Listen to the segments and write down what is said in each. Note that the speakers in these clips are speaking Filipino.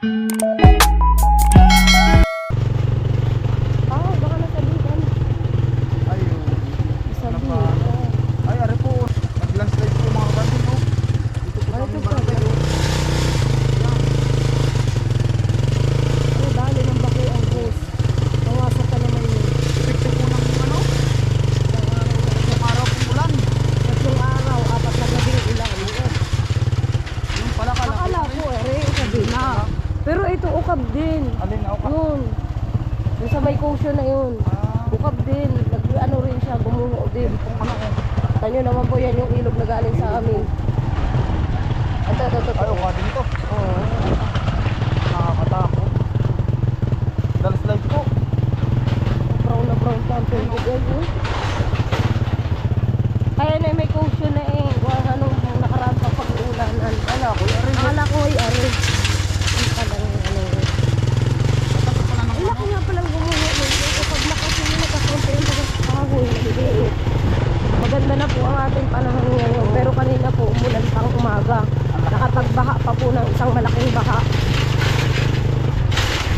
Ah, baka nasabihan. Ay, oh. Nasabihan. Ay, ari po. Nag-landslide po mga kapatid, no? Dito po Ay, kami ito pa. barangay, oh. Ano, dali ng bako ang bus. Nawasak ka naman yun. Epekto po ng ano? Tatlong araw pong ulan. Tatlong araw, apat na gabing ulan. Yung pala kala Akala ko, eh, ukab din na. Pero ito, ukab din. Alin ako ka? Yun. Yung sa may cushion na yun. Ah, Ukab din. Nag, ano rin siya, gumuho din. kung ano oh. Tanyo naman po yan yung ilog na galing sa amin. Ito, ito, ito. Ay, oh, din ito. Oo. Nakakatakot. Landslide po. Brown na brown pa ang tubig yan. eh. Kaya na may cushion na eh. Kung anong nakaraan pa pag-uulanan. Kala ko, ari. Akala ko ay ari. Hindi pa lang ano. Takot pala ng Ay, ano. laki nga palang gumuho. Kapag nakasi yung nakakunti yung pagkakahoy. Nagiging. Maganda na po ang ating panahon ngayon. Pero kanina po, umulan pang umaga. Nakapagbaha pa po ng isang malaking baha.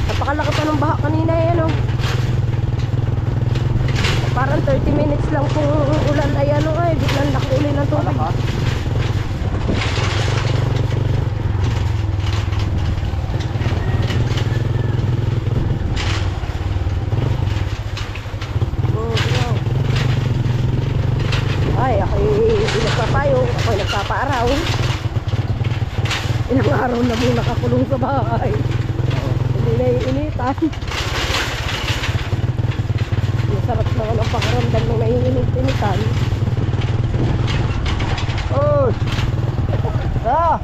Napakalaki pa ng baha kanina eh, ano. Parang 30 minutes lang kung ano ay, biglang laki uli ng tubig. Yeah. Ay, ako'y nagpapayo, ako'y nagpapaaraw. Ilang araw na mong nakakulong sa bahay. Hindi na iinitan. Masarap naman ang pakiramdam ng naiinit-initan. Oh! Ah!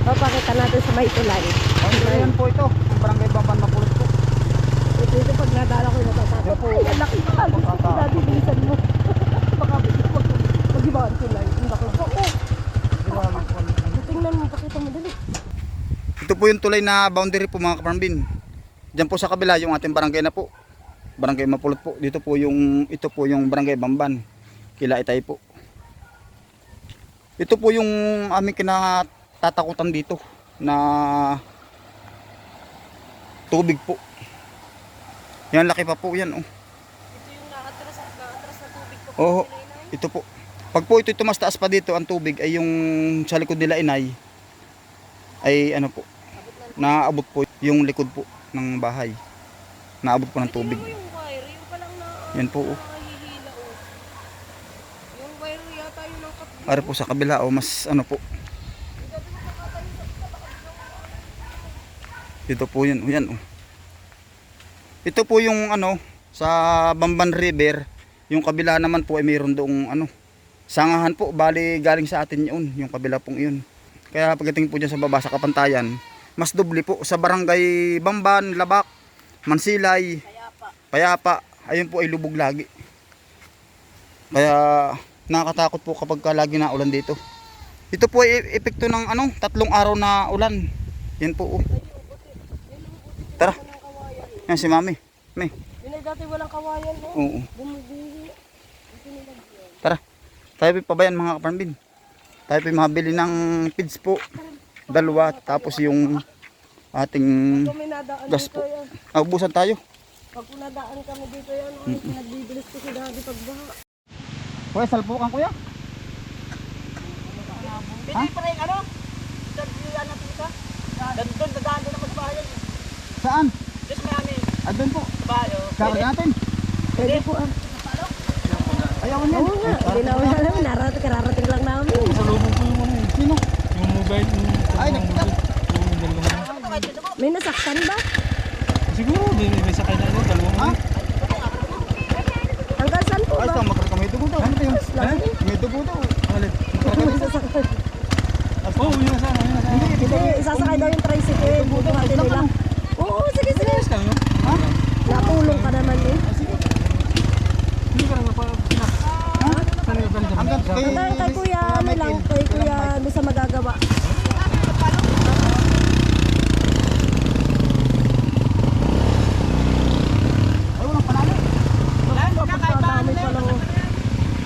Papakita natin sa may tulay. Ayan po ito. Ang barangay Bamban Mapulot po. Ito, ito pag nadala ko yung natatakot. Ay, ang laki pa. Gusto ko dati bilisan mo. Baka mag-ibaan tulay. Ang laki pa. Oh, tingnan mo, pakita mo dali. Ito po yung tulay na boundary po mga kaparambin. Diyan po sa kabila yung ating barangay na po. Barangay Mapulot po. Dito po yung ito po yung barangay Bamban. Kila Itay po. Ito po yung aming kinatatakutan dito na tubig po. Yan laki pa po yan oh. Ito yung naatras, naatras na tubig pa Oo, ito po. Pag po ito tumastaas pa dito ang tubig ay yung sa likod nila inay ay ano po, naabot po yung likod po ng bahay. Naabot po ng tubig. yung wire, yung palang na Yan po. oh. nahihila oh. Yung wire yata yun ang kat... Para po sa kabila o mas ano po. Ito po yun, yan oh. Ito po yung ano sa Bamban River, yung kabila naman po ay mayroon doong ano sangahan po, bali galing sa atin yun, yung kabila pong yun. Kaya pagdating po dyan sa baba sa Kapantayan, mas doble po sa barangay Bamban, Labak, Mansilay, Payapa, ayun po ay lubog lagi. Kaya nakakatakot po kapag ka lagi na ulan dito. Ito po ay epekto ng ano, tatlong araw na ulan. Yan po. Oh. Tara. Yan si Mami. May. Yun dati walang kawayan eh. Oo. Bumubuhi. Tara. Tayo po pabayan mga kaparambin. Tayo po mabili ng pids po. Dalawa. Tapos yung ating may gas po. yan. Ah, ubusan tayo. Pag nadaan kami dito yan, mm nagbibilis ko si daddy pagbaha. Kuya, salpukan kuya. Pwede pa rin ano? Dagdiyan natin ito. Doon, dadaan doon naman sa bahay. Saan? Diyos marami. Ah, doon po. Sa bahay oh. Karga natin. Pwede po ah. Ayaw yan. Oo nga, hindi namin alam. Narating, kararating lang namin. Salubong ko yung ano eh. Sino? Mobile. Yung, Ay. May nasaktan ba? Siguro, may, may sakay na ano, dalawang Ha? ano. Hanggang saan po Ay, ba? ito, magkarga may dugo daw. Ano ba yun? May dugo daw. Alin? May sasaktan. Oo, oh, yun nasama, yun. Hindi, isasakay daw yung tricycle. Bubuhatin nila. Oo, sige, sige. Ha? Natulong ka naman eh. Hindi ka naman pa, kay- Hanggang kay kuya, ano lang, kay kuya, ano sa magagawa. Ay, walang panalo.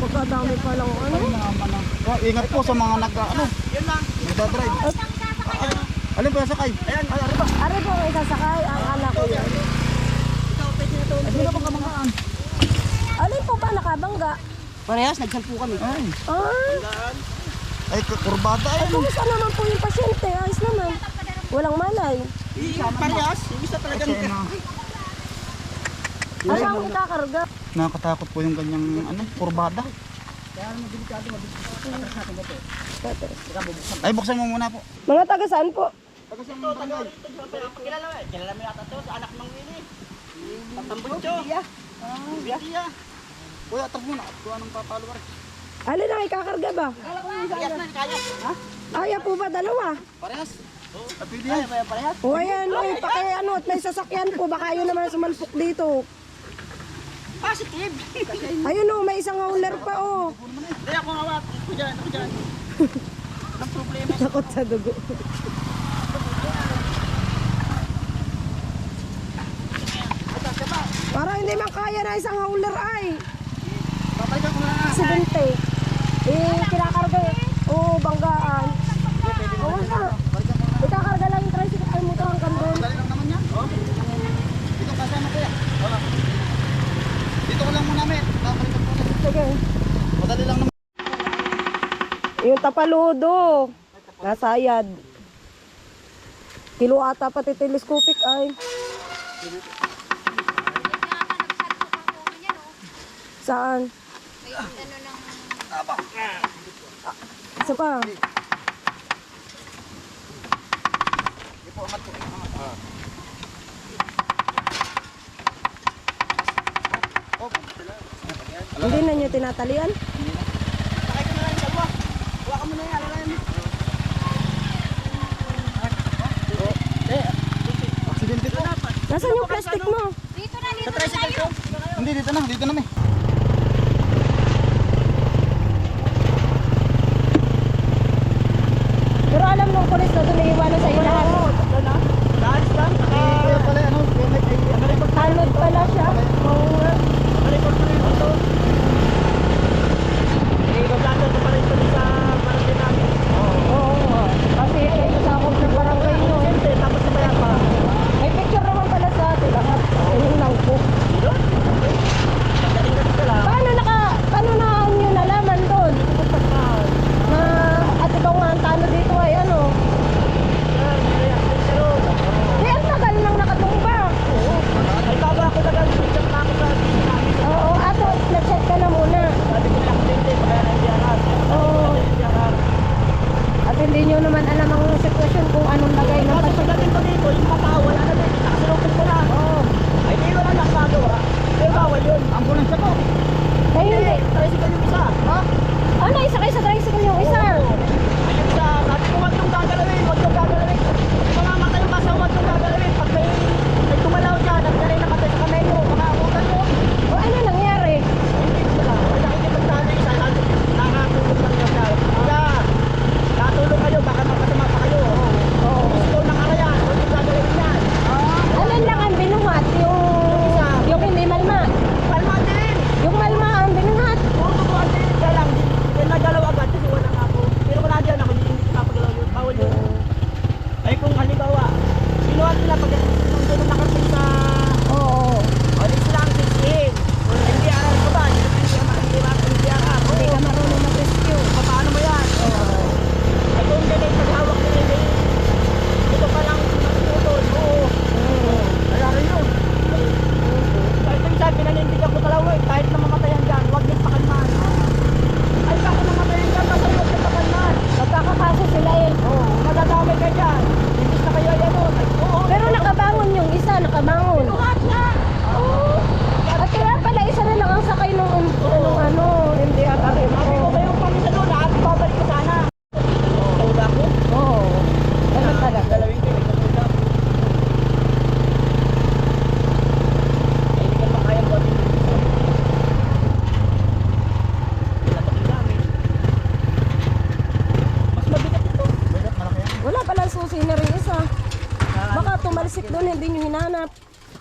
Kapag dami pa lang ano. Oh, ingat po sa mga nag ano. Yun lang. Nagdadrive. Ay, alin po yung sakay? Ayan, ay? Ari po ang isasakay, ang anak ko yan. Ay, sino pong kamangaan? Alin po ba nakabangga? Parehas, nagsampu kami. Ay, Ah, ay, kurbada ay ay. kumusta naman po yung pasyente? Ayos naman. Walang malay. Parehas, yung isa talagang... Kasi na, Asa ang ikakarga? nakakatakot po yung ganyang ano, kurbada. Ay, buksan mo muna po. Mga taga saan po? Kilala mo, kilala mo yata to sa anak ng Willie. Tatambutso. Biya. Kuya, tag muna. Kuha ng papaluwar. Alin ang ikakarga ba? Kaya po ba dalawa? Parehas. Ah, Kaya ba parehas? O ayan, o, paki ano, at may sasakyan po. Baka yun naman sumalpok dito. Positive. Ayun o, may isang hauler pa o. Hindi ako ngawat. Ako dyan, ako dyan. Ang problema. Takot sa dugo. Para hindi man kaya na isang hauler ay. Papalitan ko na. Aksidente. Eh, kinakarga eh. Oo, banggaan. Oo na. Ikakarga lang yung tricycle ay mo ito hanggang doon. Dali lang naman yan. Oh. Dito kasama kuya. Wala. Dito ko lang muna, met. Babalikan ko. Sige. Madali lang naman. Yung tapaludo. Nasayad. Kilo ata pati telescopic ay. Saan? Isa pa. Hindi na niyo tinatalian? Ko na lang yung dalawa. Hawakan mo na yan. alalayan mo. Aksidente po. Nasaan yung plastic mo? Sa tricycle ko. Hindi, dito na. Dito na, me. Pero alam nung pulis na doon iiwanan sa ilahan. Dahil lang. Kuya pala, ano, kuya, may, ay, ano, Tanod pala siya. Oo Record ko rin ito. Eh, sa barangay namin. Kasi ito sa akong ng barangay nyo.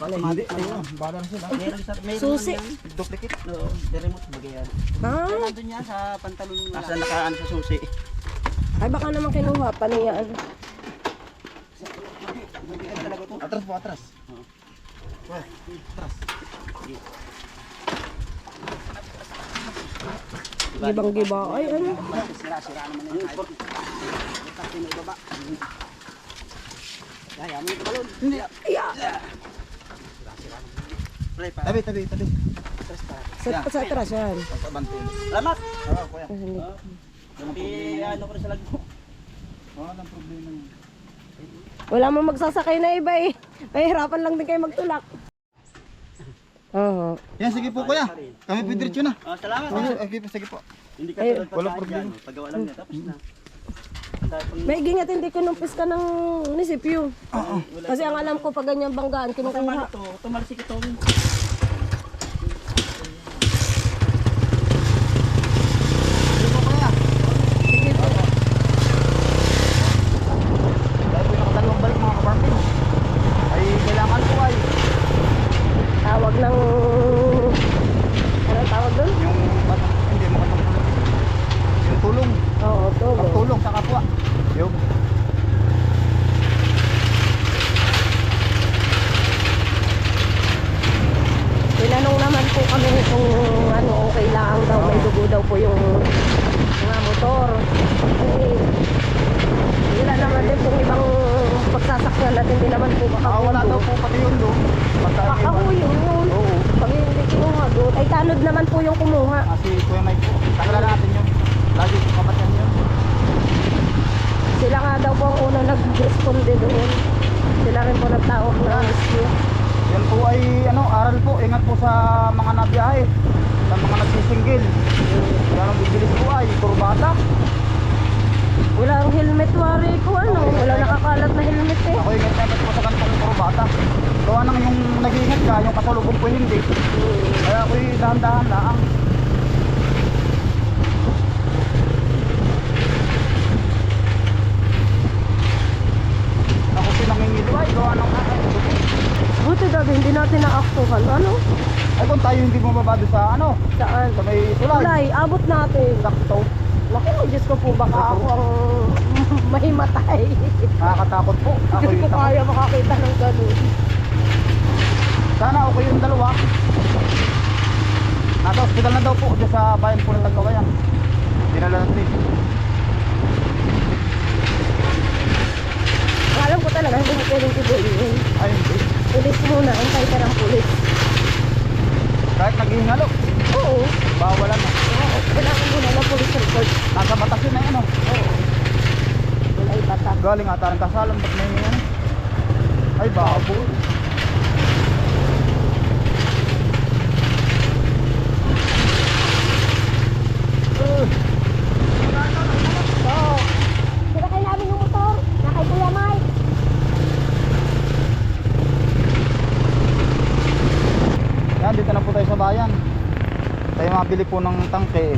Doon, hindi ayun. Bala na sila. Meron sa meron Susi. Duplicate. Oo, the remote bagay yan. Ah, Nandun yan sa pantalon ng Nasa nakaan sa susi. ay baka naman kinuha pa niya. ano. Atras po, atras. Gibang giba. Ay, ano? Sira-sira naman yung. Bukas yung ibaba. Kaya mo ito balon. Hindi. Yeah. Pre, pa. Tabi, tabi, tabi. Sa, sa atras yan. Salamat. Oo, kuya. Di ano ko rin sa lagbo. Wala nang problema yun. Wala mo magsasakay na iba eh. Mahirapan lang din kayo magtulak. Oo. Yan, sige po kuya. Kami pidiretso na. Oh, salamat. Sige, sige po, sige po. Hindi ka tulad walang pagkain problema. dyan. Paggawa lang niya, tapos na. May gingat hindi kinumpis ka ng nisipyo. Kasi ang alam ko pag ganyan banggaan, kinukuha. ito, tumalsik ito. Sige po kuya. Sige po. Dahil po nakadalawang balik mga kabarpin. Ay, kailangan po ay Tawag ng... Anong tawag doon? yung hindi mo katulong. Yung tulong. Oo, tubo. Pagtulong sa kapwa. Yung Tinanong naman po kami kung ano okay lang daw, may dugo daw po yung mga motor. Eh, wala naman din kung ibang pagsasakyan natin, hindi naman po Ah, wala daw makakundo. po pati yun doon. Pagka Ako yun yun. Oo. Pag hindi kinuha doon, ay tanod naman po yung kumuha. Kasi Kuya Mike po. Takala natin yun. Lagi po kapatid yun. Sila nga daw po ang nag-responde doon. Sila rin po nagtawag na rescue. Yan po ay ano, aral po. Ingat po sa mga nabiyahe. Sa mga nagsisinggil. Yan ang bibilis po ay kurbata. Walang helmet wari ko ano, wala nakakalat na helmet eh. Ako ingat ingat po sa ganitong kurbata. Gawa nang yung nag-iingat ka, yung kasalubong po hindi. Kaya ako'y dahan-dahan lang. Ako pinangingilo ay gawa ng Buti na-aktuhan. Ano? Ay kung tayo hindi bumaba doon sa ano, Saan? sa may tulay. Tulay, abot natin. Sakto. Naku, Diyos ko po, baka ako ang mahimatay. Nakakatakot po. Ako Hindi ko kaya makakita ng ganun. Sana okay yung dalawa. Nasa hospital na daw po dyan sa bayan po ng Tagkawayan. Dinala natin. Alam ko talaga, hindi mo pwedeng ibuhin. Ay hindi. Pulis muna, antay ka ng pulis. Kahit naghihingalo. Oo. Bawalan na. Oo, Kailangan muna ng police report. Nasa batas yun na ano. Wala ibata. Galing ata ng kasalan. Ba't may ano? Ay babo. Uh, Oo. Sila kayo namin yung motor. Na kay Kuya Mike. yan, dito na po tayo sa bayan. Tayo mabili po ng tangke.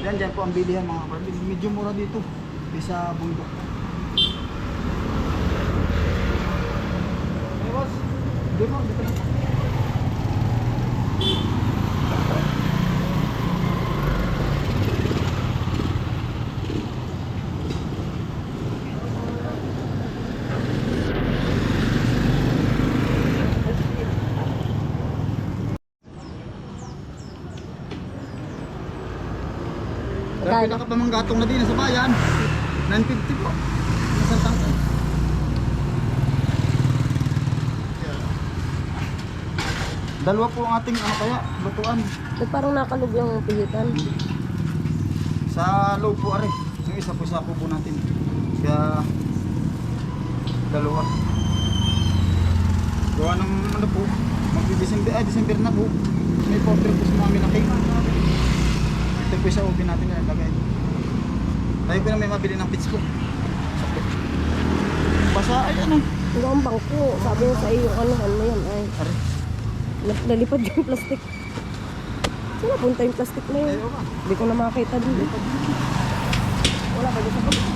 Yan, dyan po ang bilihan mga kapatid. Medyo mura dito. Di sa bundok. Hey, boss. Di po, dito na po. Dahil Magkano? pinakapamanggatong na din sa bayan. 950 po. Isang tangke. Dalawa po ang ating ano kaya, lutuan. Ba't parang nakalog yung pihitan? Sa low po are. Yung isa po sa kubo natin. Kaya dalawa. Gawa ng ano po, magdi-December, ay December na po. May porter po sa mga minaking. Ito po sa ubi natin na lagay. Tayo po na may mabili ng pits. Sakto. Basa ay ano. Ito ang bangko. Sabi niya sa iyo, ano, ano yan ay. Are. Nalipad yung plastic. Wala punta yung plastic na yun. Hindi ko na makita dito. Wala ba dito?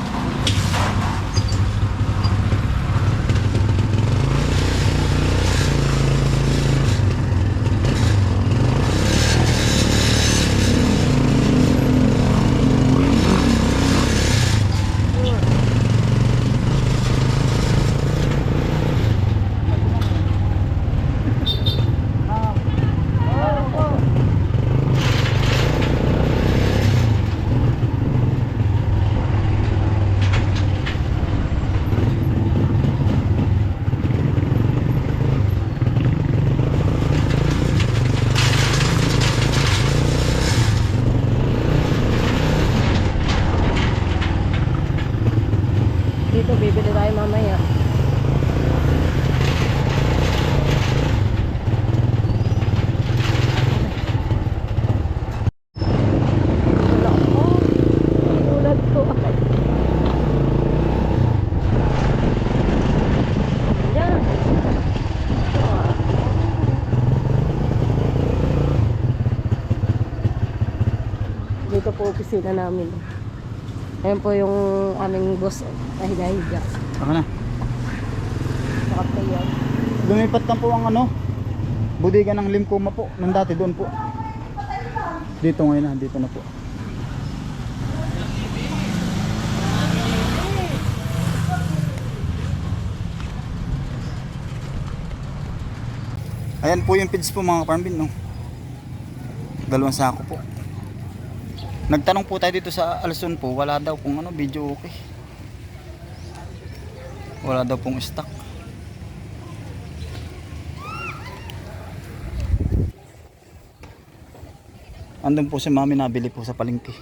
Dito, bibili tayo mamaya. Wala ko. Tulad ko. Yan. Dito po opisina namin. Ayan po yung aming boss. Ay, nahiga. Ako na. Nakaplayan. Lumipat na po ang ano, budiga ng Limcoma po. Nung dati doon po. Dito ngayon na, dito na po. Ayan po yung pids po mga kaparambin, no? Dalawang sako po. Nagtanong po tayo dito sa Alson po, wala daw pong ano, video okay. Wala daw pong stock. Andun po si mami nabili po sa palengke.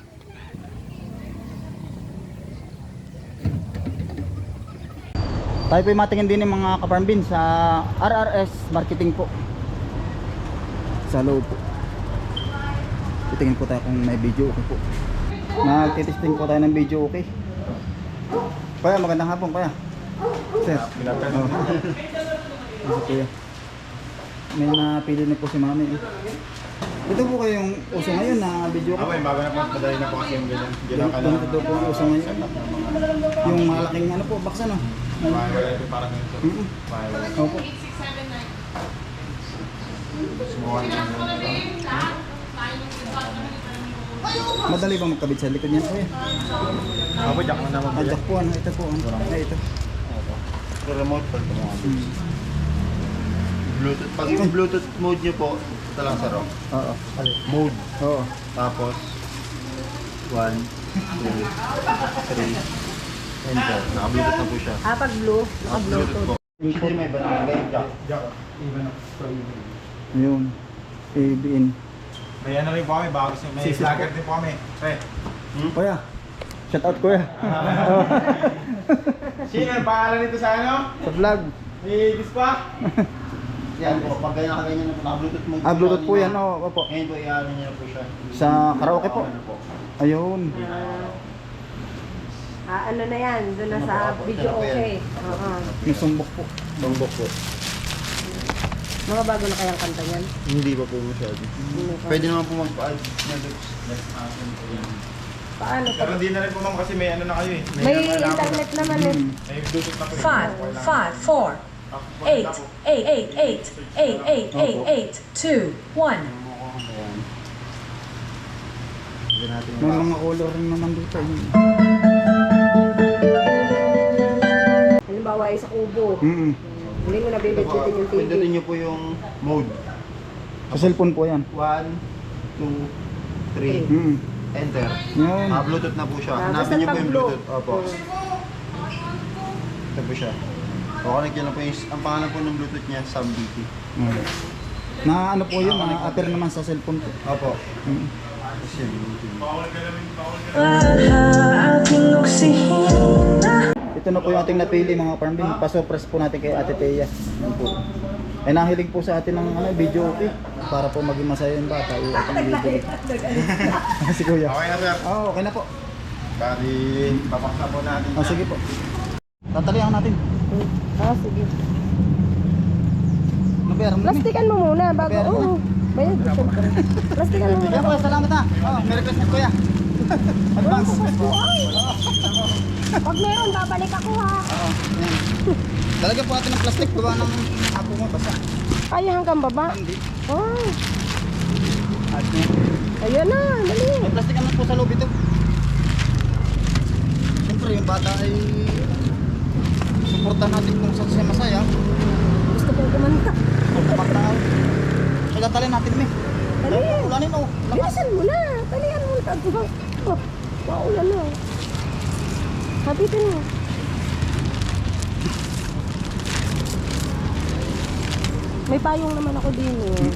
Tayo po matingin din ng mga kaparmbin sa RRS marketing po. Sa loob po. Titingin po tayo kung may video okay po. Nagtitesting po tayo ng video okay. Kuya, magandang hapon kuya. Sir. Oh. Ito kuya. May napili na po si mami. eh. Ito po kayong uso ngayon na video Ako, okay. yung bago na po, madali na po kasi yung ganyan. Gano'n ka daw po ang uso ngayon. Yung malaking ano po, box ano. Mahal ito parang ganito. Mm-mm. Mahal. Opo. Sumuha na lang. Madali ba magkabit sa likod niyan kuya? Ako, jack mo naman Ah, jack po ano, ito po ano. Ay, ito. Remote pa ito mga Hmm. Bluetooth. Pag yung Bluetooth mode nyo po, ito lang sa ROM. Oo. Mode. Oo. Tapos, 1, 2, 3, enter. Naka-Bluetooth na po siya. Ah, pag blue, naka Naka-Bluetooth po. Bluetooth. Hindi may iba na yung jack. Jack. Yun. ABN. May ano rin po kami, bago siya. May Sisi vlogger din po kami. Eh, Kuya. Shout out kuya. sino ang pangalan nito sa ano? sa vlog. May Bispa? Yan po, pag ganyan ka ganyan, naka-Bluetooth mode. Ah, Bluetooth po yan. no? Oo, opo. Ngayon po, i-ano nyo na po siya. Sa karaoke po. Ano po. Ayun. Ah, ano na yan? Doon na sa Ano po, video ano po okay. Oo. Yung sumbok po. Bongbok po. Mga bago na kayang kanta niyan? Hindi pa po masyado. Hindi pa. Pwede naman po magpa-alp na looks. Paano pa? Pero hindi na rin po ma'am kasi may ano na kayo eh. May, internet naman eh. Hmm. May Bluetooth na po. 5, 5, 4, 8, 8, 8, 8, 8, 8, 8, 2, 1. May mga color rin naman dito. Eh. Halimbawa ay sa kubo. Mm -hmm. Hindi mo nabibitbitin yung TV. Pindutin nyo po yung mode. Sa cellphone po yan. 1, 2, 3, Mm enter. Yun. Ah, Bluetooth na po siya. Ah, Hanapin basta nyo po yung pag-blue. Bluetooth. Opo. Ito po siya. O, connect nyo na po yung, ang pangalan po ng Bluetooth niya, SubBT. Mm. Na ano po yun, na appear naman sa cellphone po. Opo. Mm. Tapos yun, Bluetooth. Ito na po yung ating napili mga parmbin. Pasurprise po natin kay Ate Thea. Yan po. Ay nahilig po sa atin ng ano, video okay. Para po maging masaya yung bata. Yung ating video. si Kuya. Okay na sir. Oo, okay na po. Bali, papaksa po natin. Oh, sige po. Tatalihan natin. Ah, sige. Nabayaran mo na. Plastikan mo muna bago. Bayaran mo na. Oo. Bayad. Plastikan mo muna. kuya, salamat ha. Oh, Merry Christmas kuya. Advance. Pag meron, babalik ako ha. Oo. yan. Lalagyan po natin ng plastic. Gawa ng hapo mo basa. Kaya hanggang baba. Hindi. Oh, At yan. ayan na, dali. May plastic naman po sa loob ito. Siyempre yung bata ay suportahan natin kung saan siya masaya. Gusto kong kumanta. Kung kumataw. Kaya talin natin may. Dali. Ulanin o. Bilisan mo na. Talian mo na. Oh, maulan na. Habitin mo. May payong naman ako din eh.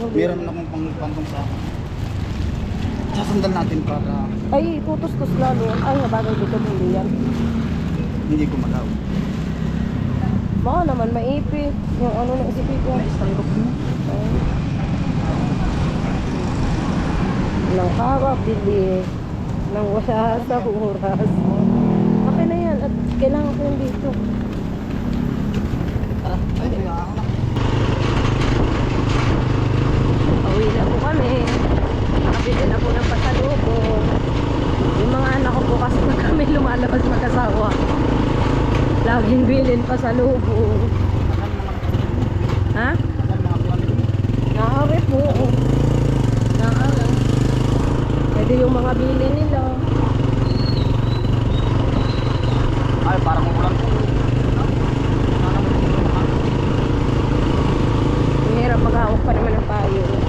Mo Meron akong pang pantong sa akin. Sasandal natin para Ay, tutos-tos lalo. Ay, nabagay dito hindi yan. hindi gumalaw. Baka naman maipit. Yung ano na isipin ko. Ay. Nang harap, bili. Nang wasa sa oras. Okay na. At kailangan ko yung dito. Tara, ay, kaya ako na. Pauwi na po kami. Nakabili na po ng pasalubong. Yung mga anak ko po kasi pag kami lumalabas mag-asawa. Laging bilin pasalubong. Ha? Naari po. Naari. Pwede yung mga bili nila. Ay, parang umulan po. Ang hirap maghawak pa naman ng payo.